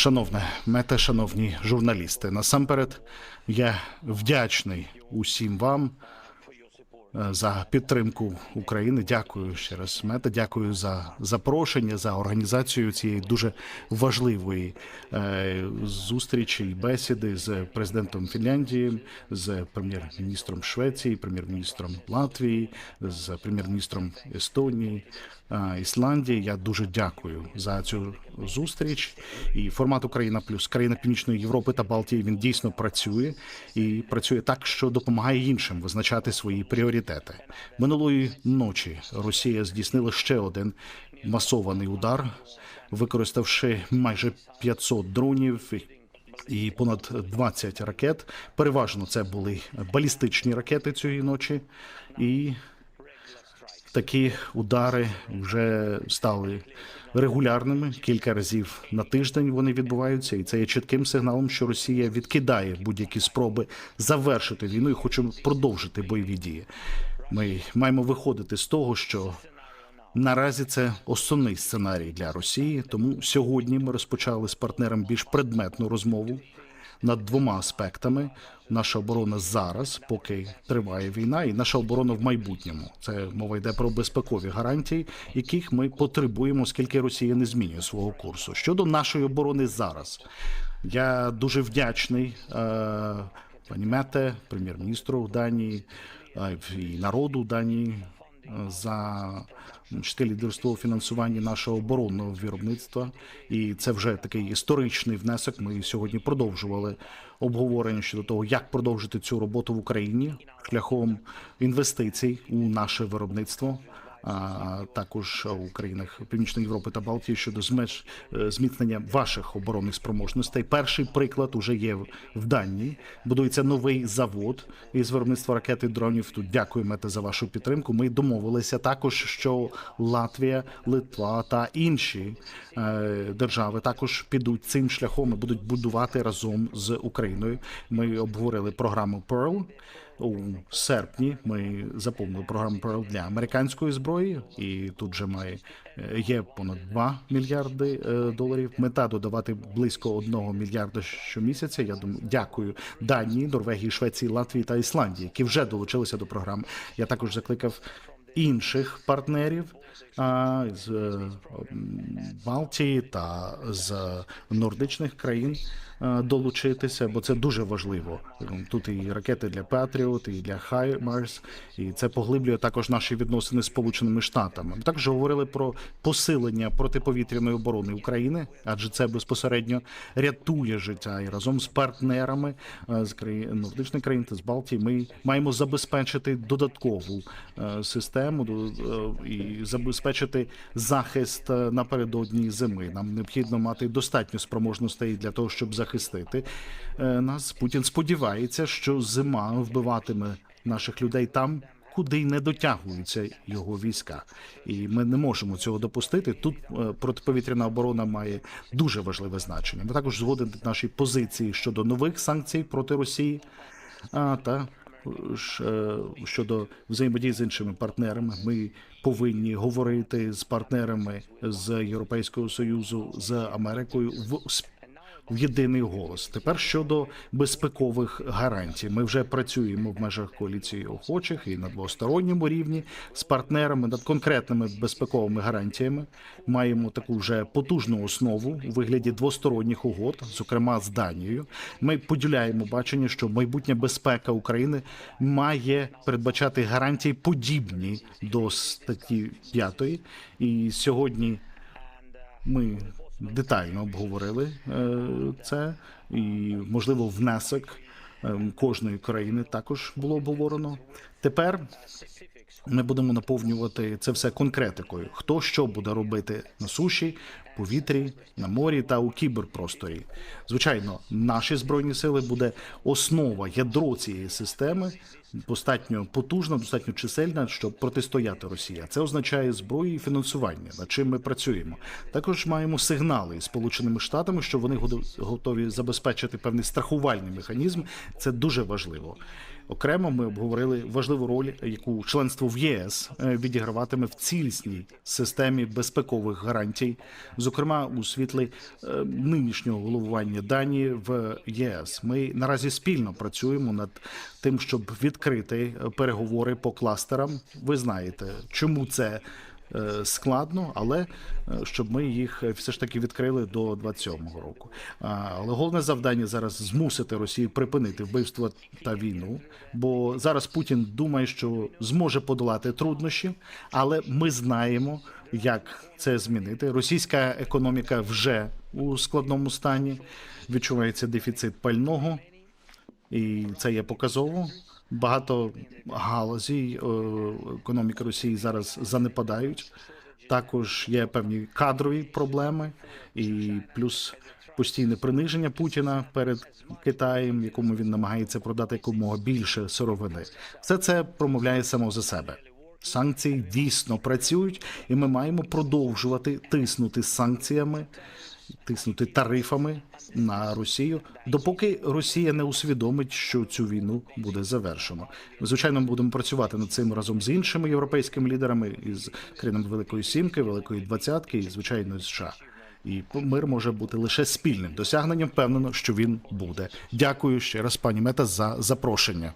Шановне мете, шановні журналісти, насамперед я вдячний усім вам за підтримку України. Дякую ще раз, мете. Дякую за запрошення, за організацію цієї дуже важливої е, зустрічі і бесіди з президентом Фінляндії, з прем'єр-міністром Швеції, прем'єр-міністром Латвії, з прем'єр-міністром Естонії. е, Ісландії я дуже дякую за цю зустріч. І формат Україна плюс країна Північної Європи та Балтії він дійсно працює і працює так, що допомагає іншим визначати свої пріоритети. Минулої ночі Росія здійснила ще один масований удар, використавши майже 500 дронів. І понад 20 ракет. Переважно це були балістичні ракети цієї ночі, і такі удари вже стали регулярними. Кілька разів на тиждень вони відбуваються, і це є чітким сигналом, що Росія відкидає будь-які спроби завершити війну і хоче продовжити бойові дії. Ми маємо виходити з того, що Наразі це основний сценарій для Росії. Тому сьогодні ми розпочали з партнером більш предметну розмову над двома аспектами: наша оборона зараз, поки триває війна, і наша оборона в майбутньому. Це мова йде про безпекові гарантії, яких ми потребуємо, оскільки Росія не змінює свого курсу. Щодо нашої оборони зараз, я дуже вдячний е, пані Мете, прем'єр-міністру Данії е, і народу Данії за ще лідерство у фінансуванні нашого оборонного виробництва, і це вже такий історичний внесок. Ми сьогодні продовжували обговорення щодо того, як продовжити цю роботу в Україні шляхом інвестицій у наше виробництво. А також у країнах Північної Європи та Балтії щодо змеж е, зміцнення ваших оборонних спроможностей. Перший приклад уже є в- Данії. Будується новий завод із виробництва ракет і дронів. Тут дякую Мете за вашу підтримку. Ми домовилися також, що Латвія, Литва та інші е, держави також підуть цим шляхом і будуть будувати разом з Україною. Ми обговорили програму Pearl. У серпні ми заповнили програму для американської зброї, і тут же має е, є понад 2 мільярди е, доларів. Мета додавати близько 1 мільярда щомісяця. Я думаю, дякую Данії, Норвегії, Швеції, Латвії та Ісландії, які вже долучилися до програми. Я також закликав інших партнерів з е, Балтії та з нордичних країн е, долучитися, бо це дуже важливо. Тут і ракети для Patriot, і для HIMARS, і це поглиблює також наші відносини з Сполученими Штатами. Ми також говорили про посилення протиповітряної оборони України, адже це безпосередньо рятує життя і разом з партнерами е, з країн нордичних країн та з Балтії ми маємо забезпечити додаткову систему і забезпечити захист е, напередодні зими. Нам необхідно мати достатньо спроможностей для того, щоб захистити е, нас. Путін сподівається, що зима вбиватиме наших людей там. Куди й не дотягуються його війська, і ми не можемо цього допустити. Тут е, протиповітряна оборона має дуже важливе значення. Ми також згодені наші позиції щодо нових санкцій проти Росії, а та щодо взаємодії з іншими партнерами. Ми повинні говорити з партнерами з Європейського союзу з Америкою в в єдиний голос. Тепер щодо безпекових гарантій, ми вже працюємо в межах коаліції охочих і на двосторонньому рівні з партнерами над конкретними безпековими гарантіями. Маємо таку вже потужну основу у вигляді двосторонніх угод, зокрема з Данією. Ми поділяємо бачення, що майбутня безпека України має передбачати гарантії подібні до статті 5. І сьогодні ми детально обговорили е, це, і можливо внесок е, кожної країни також було обговорено. Тепер ми будемо наповнювати це все конкретикою. Хто що буде робити на суші, повітрі, на морі та у кіберпросторі. Звичайно, наші збройні сили буде основа ядро цієї системи. Достатньо потужна, достатньо чисельна, щоб протистояти Росії. Це означає зброю і фінансування, над чим ми працюємо. Також маємо сигнали із Сполученими Штатами, що вони готові забезпечити певний страхувальний механізм. Це дуже важливо. Окремо ми обговорили важливу роль, яку членство в ЄС е, відіграватиме в цілісній системі безпекових гарантій, зокрема у світлі е, нинішнього головування Данії в ЄС. Ми наразі спільно працюємо над тим, щоб відкрити е, переговори по кластерам. Ви знаєте, чому це складно, але е, щоб ми їх е, все ж таки відкрили до 27-го року. Але головне завдання зараз змусити Росію припинити вбивство та війну. Бо зараз Путін думає, що зможе подолати труднощі, але ми знаємо, як це змінити. Російська економіка вже у складному стані. Відчувається дефіцит пального і це є показово. Багато галузей економіки Росії зараз занепадають. Також є певні кадрові проблеми, і плюс постійне приниження Путіна перед Китаєм, якому він намагається продати якомога більше сировини. Все це промовляє само за себе. Санкції дійсно працюють, і ми маємо продовжувати тиснути санкціями, тиснути тарифами на Росію, допоки Росія не усвідомить, що цю війну буде завершено. Ми, Звичайно, будемо працювати над цим разом з іншими європейськими лідерами із країнами Великої Сімки, Великої Двадцятки і звичайно з США. І мир може бути лише спільним досягненням. Впевнено, що він буде. Дякую ще раз, пані Мета, за запрошення.